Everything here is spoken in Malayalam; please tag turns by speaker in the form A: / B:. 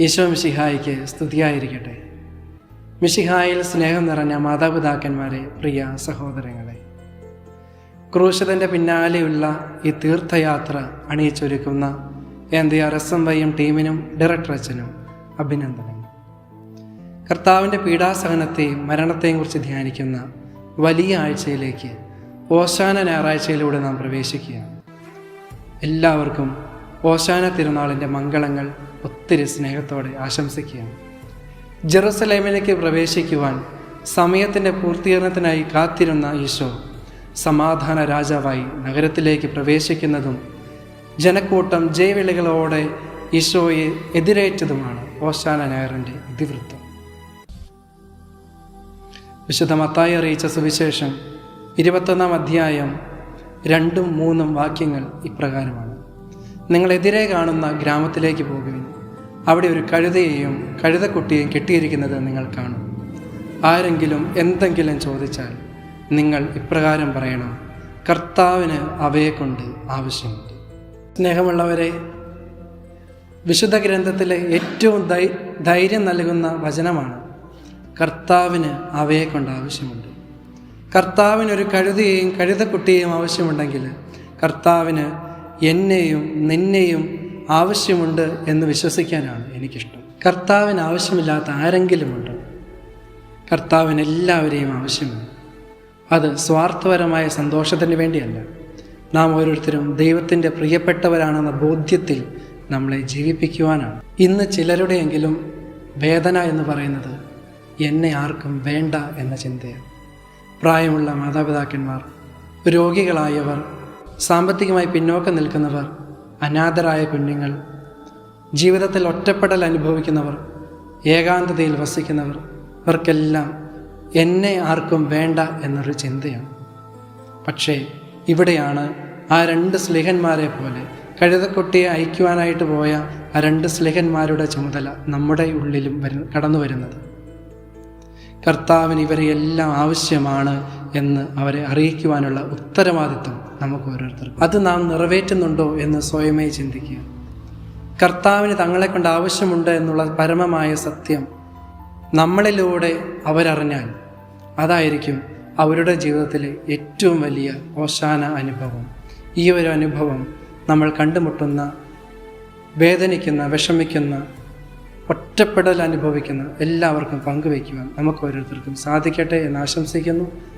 A: ഈശോ മിഷിഹായിക്ക് സ്തുതിയായിരിക്കട്ടെ. മിഷിഹായിൽ സ്നേഹം നിറഞ്ഞ മാതാപിതാക്കന്മാരെ പ്രിയ സഹോദരങ്ങളെ. ക്രൂശതന്റെ പിന്നാലെയുള്ള ഈ തീർത്ഥയാത്ര അണിയിച്ചൊരുക്കുന്ന എന്റെ ആർ എസ് എം വൈയും ടീമിനും ഡയറക്ടർ അച്ഛനും അഭിനന്ദനങ്ങൾ. കർത്താവിന്റെ പീഡാസഹനത്തെയും മരണത്തെയും കുറിച്ച് ധ്യാനിക്കുന്ന വലിയ ആഴ്ചയിലേക്ക് ഓശാന ഞായറാഴ്ചയിലൂടെ നാം പ്രവേശിക്കുക എല്ലാവർക്കും ഓശാന തിരുനാളിന്റെ മംഗളങ്ങൾ ഒത്തിരി സ്നേഹത്തോടെ ആശംസിക്കുകയാണ്. ജെറുസലേമിലേക്ക് പ്രവേശിക്കുവാൻ സമയത്തിന്റെ പൂർത്തീകരണത്തിനായി കാത്തിരുന്ന ഈശോ സമാധാന രാജാവായി നഗരത്തിലേക്ക് പ്രവേശിക്കുന്നതും ജനക്കൂട്ടം ജയവിളികളോടെ ഈശോയെ എതിരേറ്റതുമാണ് ഓശാന നായറിന്റെ ഇതിവൃത്തം. വിശുദ്ധ മത്തായി അറിയിച്ച സുവിശേഷം ഇരുപത്തൊന്നാം അധ്യായം രണ്ടും മൂന്നും വാക്യങ്ങൾ ഇപ്രകാരമാണ്. നിങ്ങളെതിരെ കാണുന്ന ഗ്രാമത്തിലേക്ക് പോകുവിൻ. അവിടെ ഒരു കഴുതയെയും കഴുതക്കുട്ടിയെയും കെട്ടിയിരിക്കുന്നത് നിങ്ങൾ കാണും. ആരെങ്കിലും എന്തെങ്കിലും ചോദിച്ചാൽ നിങ്ങൾ ഇപ്രകാരം പറയണം കർത്താവിന് അവയെക്കൊണ്ട് ആവശ്യമുണ്ട് സ്നേഹമുള്ളവരെ വിശുദ്ധ ഗ്രന്ഥത്തിലെ ഏറ്റവും ധൈ ധൈര്യം നൽകുന്ന വചനമാണ് കർത്താവിന് അവയെക്കൊണ്ട് ആവശ്യമുണ്ട്. കർത്താവിന് ഒരു കഴുതയെയും കഴുതക്കുട്ടിയെയും ആവശ്യമുണ്ടെങ്കിൽ കർത്താവിന് എന്നെയും നിന്നെയും ആവശ്യമുണ്ട് എന്ന് വിശ്വസിക്കാനാണ് എനിക്കിഷ്ടം. കർത്താവിന് ആവശ്യമില്ലാത്ത ആരെങ്കിലുമുണ്ട്? കർത്താവിന് എല്ലാവരെയും ആവശ്യമുണ്ട് അത് സ്വാർത്ഥപരമായ സന്തോഷത്തിന് വേണ്ടിയല്ല. നാം ഓരോരുത്തരും ദൈവത്തിന്റെ പ്രിയപ്പെട്ടവരാണെന്ന ബോധ്യത്തിൽ നമ്മളെ ജീവിപ്പിക്കുവാനാണ്. ഇന്ന് ചിലരുടെയെങ്കിലും വേദന എന്ന് പറയുന്നത് എന്നെ ആർക്കും വേണ്ട എന്ന ചിന്തയാണ്. പ്രായമുള്ള മാതാപിതാക്കന്മാർ രോഗികളായവർ സാമ്പത്തികമായി പിന്നോക്കം നിൽക്കുന്നവർ അനാഥരായ പെണ്ണുങ്ങൾ ജീവിതത്തിൽ ഒറ്റപ്പെടൽ അനുഭവിക്കുന്നവർ ഏകാന്തതയിൽ വസിക്കുന്നവർ ഇവർക്കെല്ലാം എന്നെ ആർക്കും വേണ്ട എന്നൊരു ചിന്തയാണ്. പക്ഷേ ഇവിടെയാണ് ആ രണ്ട് സ്ലിഹന്മാരെ പോലെ കഴുതക്കുട്ടിയെ അയക്കുവാനായിട്ട് പോയ ആ രണ്ട് സ്ലിഹന്മാരുടെ ചുമതല നമ്മുടെ ഉള്ളിലും വരു കടന്നു വരുന്നത് കർത്താവിന് ഇവരെയെല്ലാം ആവശ്യമാണ് എന്ന് അവരെ അറിയിക്കുവാനുള്ള ഉത്തരവാദിത്വം നമുക്ക് ഓരോരുത്തർക്കും അത് നാം നിറവേറ്റുന്നുണ്ടോ എന്ന് സ്വയമേ ചിന്തിക്കുക. കർത്താവിന് തങ്ങളെ കൊണ്ട് ആവശ്യമുണ്ട് എന്നുള്ള പരമമായ സത്യം നമ്മളിലൂടെ അവരറിഞ്ഞാൽ അതായിരിക്കും അവരുടെ ജീവിതത്തിലെ ഏറ്റവും വലിയ ഓശാന അനുഭവം. ഈ ഒരു അനുഭവം നമ്മൾ കണ്ടുമുട്ടുന്ന വേദനിക്കുന്ന വിഷമിക്കുന്ന ഒറ്റപ്പെടൽ അനുഭവിക്കുന്ന എല്ലാവർക്കും പങ്കുവയ്ക്കുവാൻ നമുക്ക് ഓരോരുത്തർക്കും സാധിക്കട്ടെ എന്ന് ആശംസിക്കുന്നു.